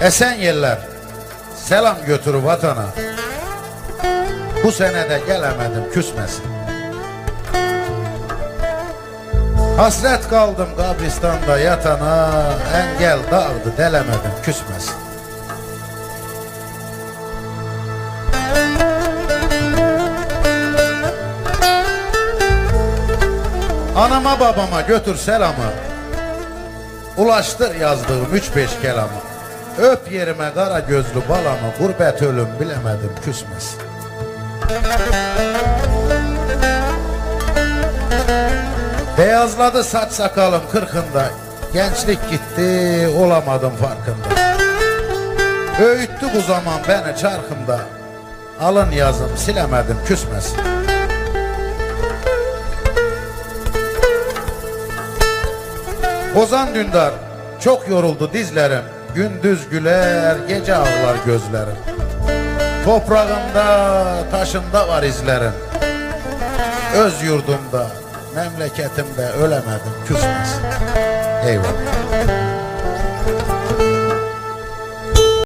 Esen yerler, selam götür vatana. Bu senede gelemedim küsmesin. Hasret kaldım kabristanda yatana, engel dağdı delemedim küsmesin. Anama babama götür selamı, ulaştır yazdığım üç beş kelamı. Öp yerime kara gözlü balamı, gurbet ölüm bilemedim küsmesin. Beyazladı saç sakalım kırkında Gençlik gitti olamadım farkında. Öğüttü bu zaman beni çarkında Alın yazım silemedim küsmesin Ozan Dündar çok yoruldu dizlerim Gündüz güler gece ağlar gözlerim. Toprağımda taşımda var izlerim. Öz yurdumda memleketimde ölemedim küsmesin. Eyvallah